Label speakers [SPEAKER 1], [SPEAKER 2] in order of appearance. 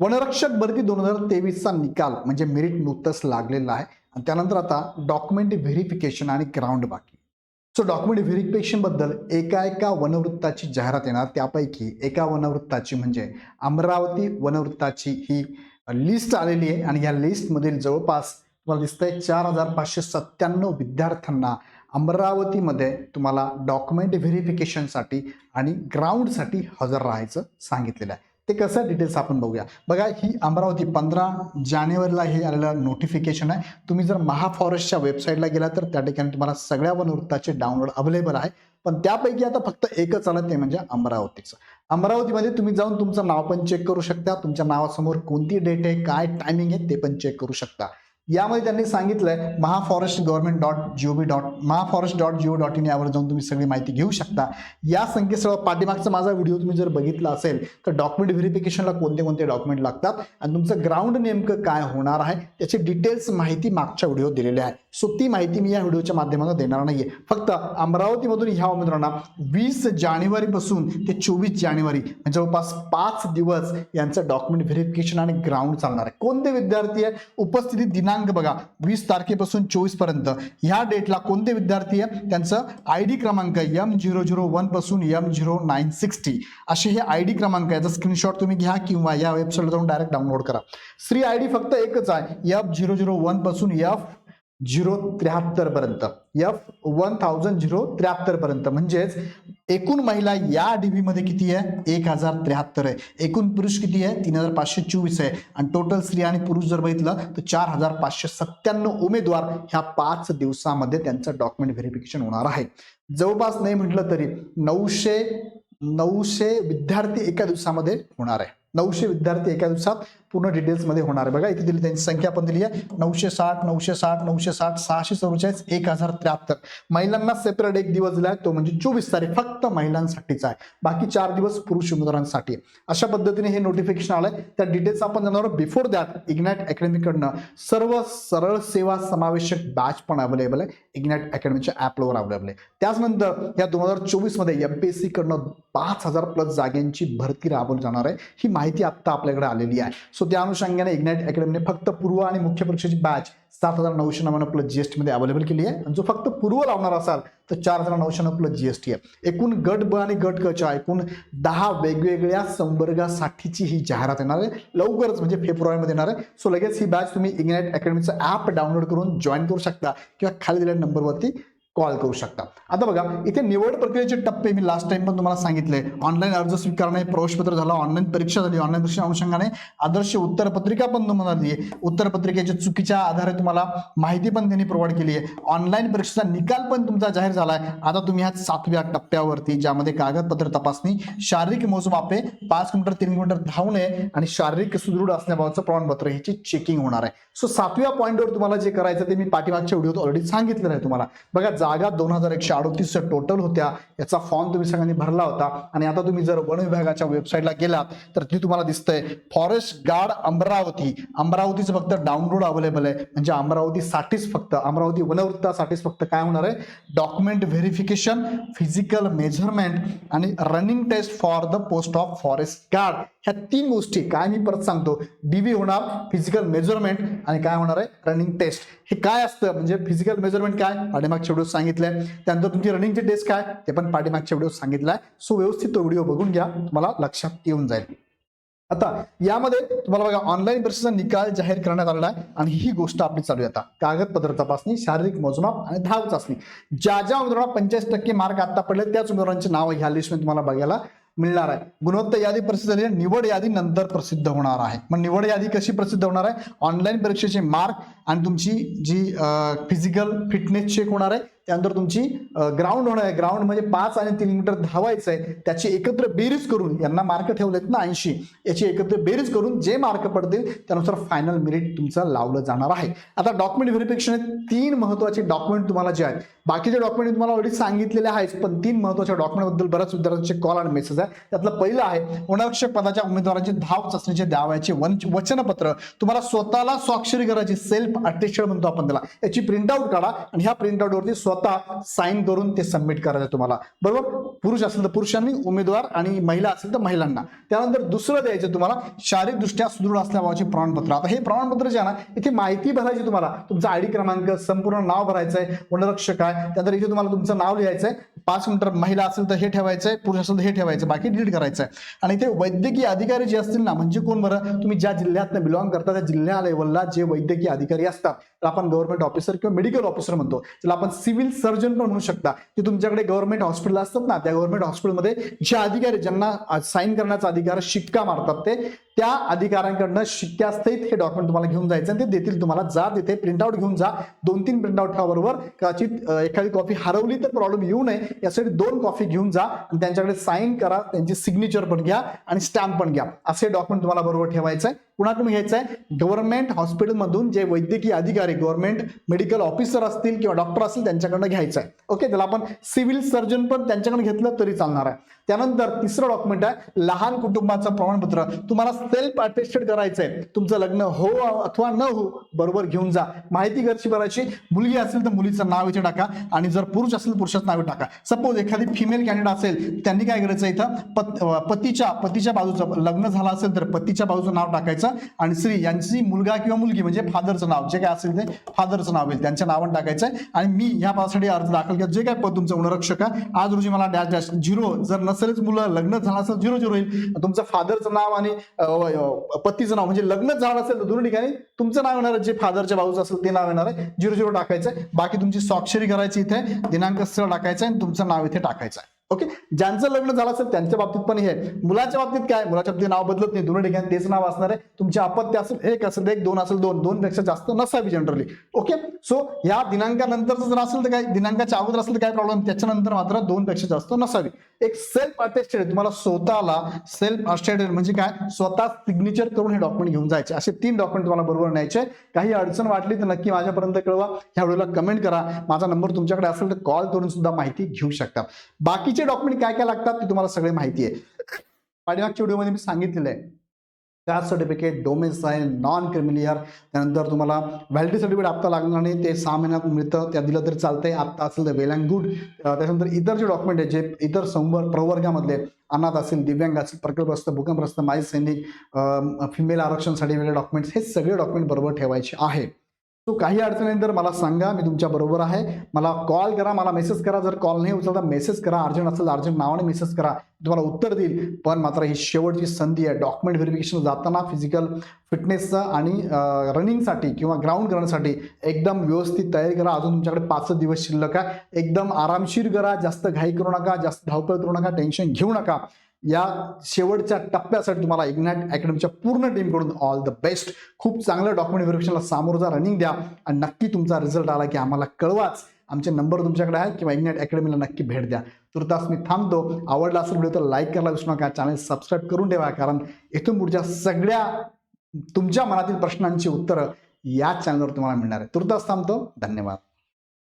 [SPEAKER 1] वनरक्षक भरती दोन हजार तेवीसचा निकाल म्हणजे मेरिट नुकतंच लागलेला आहे. आणि त्यानंतर आता डॉक्युमेंट व्हेरिफिकेशन आणि ग्राउंड बाकी. सो डॉक्युमेंट व्हेरिफिकेशनबद्दल एका एका वनवृत्ताची जाहिरात येणार. त्यापैकी एका वनवृत्ताची म्हणजे अमरावती वनवृत्ताची ही लिस्ट आलेली आहे. आणि या लिस्टमधील जवळपास तुम्हाला दिसतंय चार हजार पाचशे सत्त्याण्णव विद्यार्थ्यांना अमरावतीमध्ये तुम्हाला डॉक्युमेंट व्हेरिफिकेशनसाठी आणि ग्राउंडसाठी हजर राहायचं सांगितलेलं आहे. ते कसं डिटेल्स आपण बघूया. बघा ही अमरावती पंधरा जानेवारीला हे आलेलं नोटिफिकेशन आहे. तुम्ही जर महाफॉरेस्टच्या वेबसाईटला गेला तर त्या ठिकाणी तुम्हाला सगळ्या वनवृत्ताचे डाउनलोड अवेलेबल आहे. पण त्यापैकी आता फक्त एकच आलं ते म्हणजे अमरावतीचं. अमरावतीमध्ये तुम्ही जाऊन तुमचं नाव पण चेक करू शकता. तुमच्या नावासमोर कोणती डेट आहे काय टायमिंग आहे ते पण चेक करू शकता. यामध्ये त्यांनी सांगितलंय Mahaforest government dot जीओबी dot Mahaforest dot gov dot in यावर जाऊन तुम्ही सगळी माहिती घेऊ शकता. या संकेतस्थळ पाठीमागचा माझा व्हिडिओ तुम्ही जर बघितला असेल तर डॉक्युमेंट व्हेरिफिकेशनला कोणते कोणते डॉक्युमेंट लागतात आणि तुमचं ग्राउंड नेमकं काय होणार आहे त्याची डिटेल्स माहिती मागच्या व्हिडिओ दिलेली आहे. सो ती माहिती मी या व्हिडिओच्या माध्यमातून देणार नाहीये. फक्त अमरावतीमधून ह्या उमेदवारांना वीस जानेवारीपासून ते चोवीस जानेवारी म्हणजे जवळपास पाच दिवस यांचं डॉक्युमेंट व्हेरिफिकेशन आणि ग्राउंड चालणार आहे. कोणते विद्यार्थी आहे? उपस्थिती दिना दिनांक बघा. वीस तारखेपासून चोवीसपर्यंत. ह्या डेटला कोणते विद्यार्थी आहे त्यांचं आय डी क्रमांक एम झिरो झिरो वनपासून एम झिरो नाईन सिक्स्टी असे हे आय डी क्रमांक आहे स्क्रीनशॉट तुम्ही घ्या किंवा या वेबसाईटला जाऊन डायरेक्ट डाउनलोड करा. श्री आय डी फक्त एकच आहे. एफ झिरो झिरो वनपासून एफ झिरो त्र्याहत्तर पर्यंत. एफ वन थाउजंड झिरो त्र्याहत्तर पर्यंत. म्हणजेच एकूण महिला या डीबी मध्ये किती आहे? एक हजार त्र्याहत्तर आहे. एकूण पुरुष किती आहे? तीन हजार पाचशे चोवीस आहे. आणि टोटल स्त्री आणि पुरुष जर बघितलं तर चार हजार पाचशे सत्त्याण्णव उमेदवार ह्या पाच दिवसामध्ये त्यांचं डॉक्युमेंट व्हेरिफिकेशन होणार आहे. जवळपास नाही म्हटलं तरी नऊशे नऊशे विद्यार्थी एका दिवसामध्ये होणार आहे. नऊशे विद्यार्थी एका दिवसात पूर्ण डिटेल्समध्ये होणार आहे. बघा इथे दिली त्यांची संख्या पण दिली आहे. नऊशे साठ नऊशे साठ नऊशे साठ सहाशे चव्वेचाळीस एक हजार त्र्याहत्तर. महिलांना सेपरेट एक दिवस दिला आहे. तो म्हणजे चोवीस तारीख फक्त महिलांसाठीचा आहे. बाकी चार दिवस पुरुष उमेदवारांसाठी अशा पद्धतीने हे नोटिफिकेशन आलंय. त्या डिटेल्स आपण जाणार बिफोर दॅट इग्नॅट अकॅडमीकडनं सर्व सरळ सेवा समावेशक बॅच पण अवेलेबल आहे. इग्नॅट अकॅडमीच्या ॲपवर अवेलेबल आहे. त्याचनंतर या दोन हजार चोवीसमध्ये एम पी एस सीकडनं पाच हजार प्लस जागांची भरती राबवली जाणार आहे. ही माहिती आत्ता आपल्याकडे आलेली आहे. सो त्या अनुषंगाने इग्नाइट अकॅडमीने फक्त पूर्व आणि मुख्य परीक्षेची बॅच सात हजार नऊशे नव्याण्णव प्लस जीएसटी मध्ये अवेलेबल केली आहे. आणि जो फक्त पूर्व लावणार असाल तर चार हजार नऊशे नऊ प्लस जीएसटी आहे. एकूण गट ब आणि गट क च्या एकूण दहा वेगवेगळ्या संवर्गासाठीची ही जाहिरात येणार आहे. लवकरच म्हणजे फेब्रुवारीमध्ये येणार आहे. सो लगेच ही बॅच तुम्ही इग्नाइट अकॅडमीचं ॲप डाउनलोड करून जॉईन करू शकता. किंवा खाली दिलेल्या नंबरवरती कॉल करू शकता. आता बघा इथे निवड प्रक्रियेचे टप्पे मी लास्ट टाइम पण तुम्हाला सांगितले. ऑनलाईन अर्ज स्वीकारणे प्रवेशपत्र झालं ऑनलाईन परीक्षा झाली ऑनलाईन परीक्षा अनुषंगाने आदर्श उत्तरपत्रिका पण तुम्हाला दिली आहे. उत्तरपत्रिकेच्या चुकीच्या आधारे तुम्हाला माहिती पण त्यांनी प्रोव्हाइड केली आहे. ऑनलाईन परीक्षेचा निकाल पण तुमचा जाहीर झाला आहे आता तुम्ही ह्या सातव्या टप्प्यावरती ज्यामध्ये कागदपत्र तपासणी शारीरिक मोजमापे पाच किलोमीटर तीन किलोमीटर धावणे आणि शारीरिक सुदृढ असण्याबाबतचं प्रमाणपत्र ह्याची चेकिंग होणार आहे. सो सातव्या पॉईंटवर तुम्हाला जे करायचं ते मी पाठीमागच्या व्हिडिओत ऑलरेडी सांगितलेलं आहे तुम्हाला. बघा जागा दोन हजार एकशे अडोतीस टोटल होत्या. याचा फॉर्म तुम्ही सगळ्यांनी भरला होता. आणि आता तुम्ही जर वन विभागाच्या वेबसाईटला गेलात तर ती तुम्हाला दिसतंय फॉरेस्ट गार्ड अमरावती. अमरावतीचं फक्त डाउनलोड अवेलेबल आहे. म्हणजे अमरावतीसाठीच फक्त अमरावती वनवृत्तासाठीच फक्त काय होणार आहे? डॉक्युमेंट व्हेरिफिकेशन फिजिकल मेजरमेंट आणि running test for the post of forest guard ह्या तीन गोष्टी काय मी परत सांगतो. डीव्ही होणार फिजिकल मेजरमेंट आणि काय होणार आहे? रनिंग टेस्ट हे काय असतं? म्हणजे फिजिकल मेजरमेंट काय? पाठीमागच्या व्हिडिओ सांगितलंय. त्यानंतर तुमची रनिंगची टेस्ट काय ते पण पाठीमागच्या व्हिडिओ सांगितलाय. सो व्यवस्थित तो व्हिडिओ बघून घ्या तुम्हाला लक्षात येऊन जाईल. आता यामध्ये तुम्हाला बघा ऑनलाईन परीक्षेचा निकाल जाहीर करण्यात आलेला आहे आणि ही गोष्ट आपली चालू आहे आता. कागदपत्र तपासणी शारीरिक मोजमाप आणि धाव चाचणी. ज्या ज्या उमेदवारांना पंचेचाळीस टक्के मार्क आता पडले त्याच उमेदवारांची नावं ह्या लिस्टमध्ये तुम्हाला बघायला मिळणार आहे. गुणवत्ता यादी प्रसिद्ध झाली आहे निवड यादी नंतर प्रसिद्ध होणार आहे. मग निवड यादी कशी प्रसिद्ध होणार आहे? ऑनलाईन परीक्षेचे मार्क आणि तुमची जी फिजिकल फिटनेस चेक होणार आहे त्यानंतर तुमची ग्राउंड होणार आहे. ग्राउंड म्हणजे पाच आणि तीन मीटर धावायचं आहे. त्याची एकत्र बेरीज करून यांना मार्क ठेवलेत ना ऐंशी याची एकत्र बेरीज करून जे मार्क पडतील त्यानुसार फायनल मेरिट तुमचं लावलं जाणार आहे. आता डॉक्युमेंट व्हेरिफिकेशन तीन महत्त्वाचे डॉक्युमेंट तुम्हाला जे आहेत. बाकीचे डॉक्युमेंट तुम्हाला ऑलरेडी सांगितलेले आहेत पण तीन महत्त्वाच्या डॉक्युमेंटबद्दल बऱ्याच विद्यार्थ्यांचे कॉल आणि मेसेज आहे त्यातलं पहिलं आहे वनरक्षक पदाच्या उमेदवारांचे धाव चाचणीचे द्यावयाचे वन वचनपत्र. तुम्हाला स्वतःला स्वाक्षरी करायची सेल्फ अटेस्टेड म्हणतो आपण त्याला. याची प्रिंटआउट काढा आणि ह्या प्रिंटआउटवरती स्व स्वतः साईन करून ते सबमिट करायचं तुम्हाला. बरोबर? पुरुष असेल तर पुरुषांनी उमेदवार आणि महिला असेल तर महिलांना. त्यानंतर दुसरं द्यायचं तुम्हाला शारीरिकदृष्ट्या सुदृढ असल्याबाबतचे प्रमाणपत्र. आता हे प्रमाणपत्र जे आहे ना इथे माहिती भरायची तुम्हाला. तुमचा आयडी क्रमांक संपूर्ण नाव भरायचं आहे वनरक्षक आहे. त्यानंतर इथे तुम्हाला तुमचं नाव लिहायचं आहे. पाच मिनिटर महिला असेल तर हे ठेवायचं आहे पुरुष असेल तर हे ठेवायचं बाकी डिलीट करायचं आहे. आणि इथे वैद्यकीय अधिकारी जे असतील ना म्हणजे कोण बरं? तुम्ही ज्या जिल्ह्यात बिलॉंग करता त्या जिल्ह्या लेवलला जे वैद्यकीय अधिकारी असतात आपण गव्हर्नमेंट ऑफिसर किंवा मेडिकल ऑफिसर म्हणतो. त्याला आपण सिव्हिल सर्जन पण म्हणू शकता की तुमच्याकडे गव्हर्नमेंट हॉस्पिटल असतात ना त्या गव्हर्नमेंट हॉस्पिटलमध्ये जे अधिकारी ज्यांना साईन करण्याचा अधिकार शिक्का मारतात ते त्या अधिकाऱ्यांकडनं शिक्क्यासहित हे डॉक्युमेंट तुम्हाला घेऊन जायचं आणि ते देतील तुम्हाला. जा तिथे प्रिंटआउट घेऊन जा. दोन तीन प्रिंटआउट ठेवाबरोबर कदाचित एखादी कॉफी हरवली तर प्रॉब्लेम येऊ नये. यासाठी दोन कॉफी घेऊन जा आणि त्यांच्याकडे साईन करा त्यांची सिग्नेचर पण घ्या आणि स्टॅम्प पण घ्या. असे डॉक्युमेंट तुम्हाला बरोबर ठेवायचं आहे कुणाकडून घ्यायचं आहे गव्हर्नमेंट हॉस्पिटलमधून जे वैद्यकीय अधिकारी गव्हर्नमेंट मेडिकल ऑफिसर असतील किंवा डॉक्टर असतील त्यांच्याकडनं घ्यायचं आहे ओके त्याला आपण सिव्हिल सर्जन पण त्यांच्याकडे घेतलं तरी चालणार आहे. त्यानंतर तिसरं डॉक्युमेंट आहे लहान कुटुंबाचं प्रमाणपत्र. तुम्हाला सेल्फ अटेस्टेड करायचं आहे तुमचं लग्न हो अथवा न हो बरोबर घेऊन जा. माहिती कशी करायची मुलगी असेल तर मुलीचं नाव इथे टाका आणि जर पुरुष असेल पुरुषाचं नाव टाका. सपोज एखादी फिमेल कॅन्डिडेट असेल त्यांनी काय करायचं इथं? पत पतीच्या पतीच्या बाजूचं लग्न झालं असेल तर पतीच्या बाजूचं नाव टाकायचं आणि स्त्री यांची मुलगा किंवा मुलगी म्हणजे फादरचं नाव. जे काय असेल ते फादरचं नाव येईल. त्यांच्या नावानं टाकायचं आणि मी ह्या पदासाठी अर्ज दाखल केला. जे काय पद तुमचं गुणरक्षक आहे आज रोजी मला डॅश डॅश झिरो जर नसेलच मुलं लग्न झालं असेल झिरो झिरो होईल तुमचं फादरचं नाव आणि पतीचं नाव म्हणजे लग्न झालं असेल तर दोन्ही ठिकाणी तुमचं नाव येणार जे फादरच्या भाऊचं असेल ते नाव येणार आहे. झिरो झिरो टाकायचं आहे. बाकी तुमची स्वाक्षरी करायची इथे दिनांक स्थळ टाकायचं आहे आणि तुमचं नाव इथे टाकायचं आहे. ओके ज्यांचं लग्न झालं असेल त्यांच्या बाबतीत पण हे. मुलाच्या बाबतीत काय? मुलाच्या बाबतीत नाव बदलत नाही. दोन्ही ठिकाणी तेच नाव असणार आहे. तुमचे अपत्य असेल एक असेल एक दोन असेल दोन. दोन पेक्षा जास्त नसावी जनरली ओके सो या दिनांकानंतरचं जर असेल तर काय? दिनांकाच्या अगोदर असेल तर काय प्रॉब्लेम त्याच्यानंतर मात्र दोन पेक्षा जास्त नसावी. एक सेल्फ अटेस्टेड तुम्हाला स्वतःला सेल्फ अटेस्टेड म्हणजे काय? स्वतः सिग्नेचर करून हे डॉक्युमेंट घेऊन जायचे. असे तीन डॉक्युमेंट तुम्हाला बरोबर न्यायचे काही अडचण वाटली तर नक्की माझ्यापर्यंत कळवा. ह्या व्हिडिओला कमेंट करा. माझा नंबर तुमच्याकडे असेल तर कॉल करून सुद्धा माहिती घेऊ शकता. बाकीचे डॉक्युमेंट काय काय लागतात ते तुम्हाला सगळे माहिती आहे. पाठीमागच्या व्हिडिओमध्ये मी सांगितलेलं आहे. Caste certificate domicile non creamy layer त्यानंतर तुम्हाला व्हॅलिडी सर्टिफिकेट आत्ता लागणार नाही. ते सहा महिन्यात मिळतं. त्या दिलं तरी चालतंय. आत्ता असेल तर वेल अँड गुड त्याच्यानंतर इतर जे डॉक्युमेंट आहेत जे इतर संवर प्रवर्गामधले अनाथ असेल दिव्यांग असेल प्रकल्पग्रस्त भूकंपग्रस्त माजी सैनिक फिमेल आरक्षणसाठी वेगळे डॉक्युमेंट्स हे सगळे डॉक्युमेंट बरोबर ठेवायचे आहे. सो काही अडचणीनंतर मला सांगा मी तुमच्या बरोबर आहे. मला कॉल करा मला मेसेज करा. जर कॉल नाही उचलता मेसेज करा. अर्जंट असेल अर्जंट नावाने मेसेज करा. तुम्हाला उत्तर देईल. पण मात्र ही शेवटची संधी आहे. डॉक्युमेंट व्हेरिफिकेशन जाताना फिजिकल फिटनेसचं आणि रनिंगसाठी किंवा ग्राउंड करण्यासाठी एकदम व्यवस्थित तयारी करा. अजून तुमच्याकडे पाच दिवस शिल्लक आहे. एकदम आरामशीर करा. जास्त घाई करू नका. जास्त धावपळ करू नका. टेन्शन घेऊ नका. या शेवटच्या टप्प्यासाठी तुम्हाला इग्नॅट अकॅडमीच्या पूर्ण टीमकडून ऑल द बेस्ट खूप चांगलं डॉक्युमेंट व्हेरिफिकेशनला सामोरं जा रनिंग द्या आणि नक्की तुमचा रिझल्ट आला की आम्हाला कळवाच. आमचे नंबर तुमच्याकडे आहे किंवा इग्नॅट अकॅडमीला नक्की भेट द्या. तुर्तास मी थांबतो. आवडला असेल व्हिडिओ तर लाईक करायला विसरू नका. चॅनल सबस्क्राईब करून ठेवा कारण इथून पुढच्या सगळ्या तुमच्या मनातील प्रश्नांची उत्तरं या चॅनलवर तुम्हाला मिळणार आहे तुर्तास थांबतो. धन्यवाद.